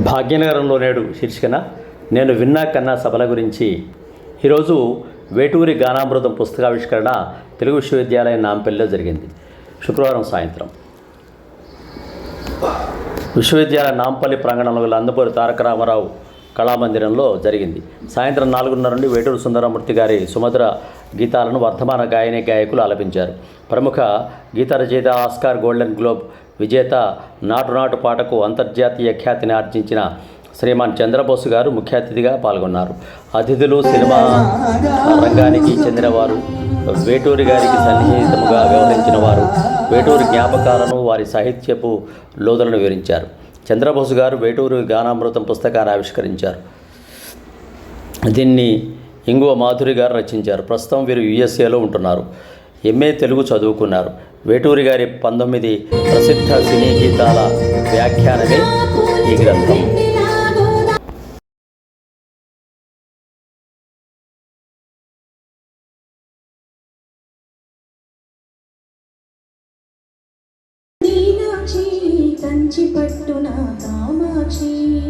భాగ్యనగరంలో నేడు శీర్షికన నేను విన్నా కన్నా సభల గురించి. ఈరోజు వేటూరి గానామృతం పుస్తకావిష్కరణ తెలుగు విశ్వవిద్యాలయం నాంపల్లిలో జరిగింది. శుక్రవారం సాయంత్రం. విశ్వవిద్యాలయ నాంపల్లి ప్రాంగణంలో గల అందపూరి తారక రామారావు కళామందిరంలో జరిగింది. సాయంత్రం నాలుగున్నర నుండి వేటూరు సుందరమూర్తి గారి సుమధుర గీతాలను వర్ధమాన గాయని గాయకులు ఆలపించారు. ప్రముఖ గీత రచయిత ఆస్కార్ గోల్డెన్ గ్లోబ్ విజేత నాటు నాటు పాటకు అంతర్జాతీయ ఖ్యాతిని ఆర్జించిన శ్రీమాన్ చంద్రబోస్ గారు ముఖ్య అతిథిగా పాల్గొన్నారు. అతిథులు సినిమా రంగానికి చెందినవారు వేటూరి గారికి సన్నిహితముగా వ్యవహరించిన వారు వేటూరి జ్ఞాపకాలను వారి సాహిత్యపు లోతులను వివరించారు. చంద్రబోస్ గారు వేటూరి గానామృతం పుస్తకాన్ని ఆవిష్కరించారు. దీన్ని ఇంగువ మాధురి గారు రచించారు. ప్రస్తుతం వీరు యుఎస్ఏలో ఉంటున్నారు. ఎంఏ తెలుగు చదువుకున్నారు. వేటూరి గారి పంతొమ్మిది ప్రసిద్ధ సినీ గీతాల వ్యాఖ్యానమే ఈ గ్రంథం. కంచి పట్టున కామాక్షి.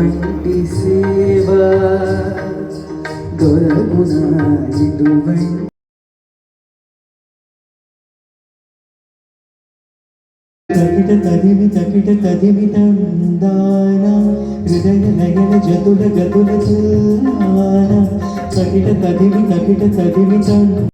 ఇటువంటి సేవ దొరకున ఇటువంటి తకిట తదివి తకిట తదివి తందాన హృదయ నయన జతుల గతుల తుల్లాన తకిట తదివి తకిట తదివి తందాన.